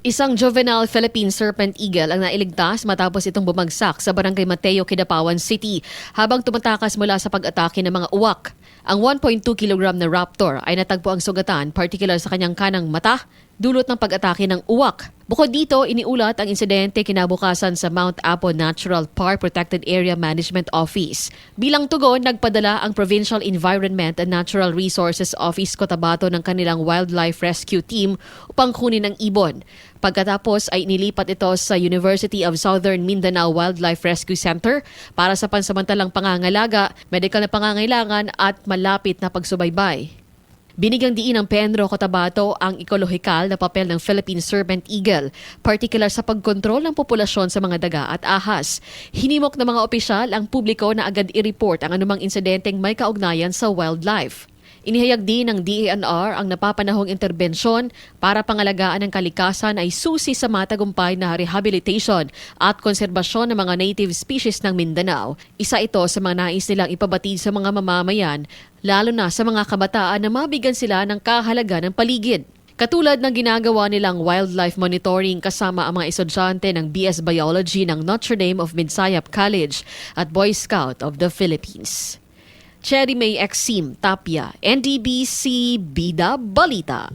Isang juvenile Philippine serpent eagle ang nailigtas matapos itong bumagsak sa barangay Mateo, Kidapawan City habang tumatakas mula sa pag-atake ng mga uwak. Ang 1.2 kg na raptor ay natagpo ang sugatan, particular sa kanyang kanang mata, dulot ng pag-atake ng uwak. Bukod dito, iniulat ang insidente kinabukasan sa Mount Apo Natural Park Protected Area Management Office. Bilang tugon, nagpadala ang Provincial Environment and Natural Resources Office Cotabato ng kanilang wildlife rescue team upang kunin ang ibon. Pagkatapos ay inilipat ito sa University of Southern Mindanao Wildlife Rescue Center para sa pansamantalang pangangalaga, medical na pangangailangan at malapit na pagsubaybay. Binigyang diin ng Penro Cotabato ang ekolohikal na papel ng Philippine Serpent Eagle, particular sa pagkontrol ng populasyon sa mga daga at ahas. Hinimok ng mga opisyal ang publiko na agad i-report ang anumang insidenteng may kaugnayan sa wildlife. Inihayag din ng DANR ang napapanahong interbensyon para pangalagaan ng kalikasan ay susi sa matagumpay na rehabilitation at konserbasyon ng mga native species ng Mindanao. Isa ito sa mga nais nilang ipabatid sa mga mamamayan, lalo na sa mga kabataan na mabigyan sila ng kahalaga ng paligid. Katulad ng ginagawa nilang wildlife monitoring kasama ang mga estudyante ng BS Biology ng Notre Dame of Midsayap College at Boy Scout of the Philippines. Cherry May Exim Tapia, NDBC Bida Balita.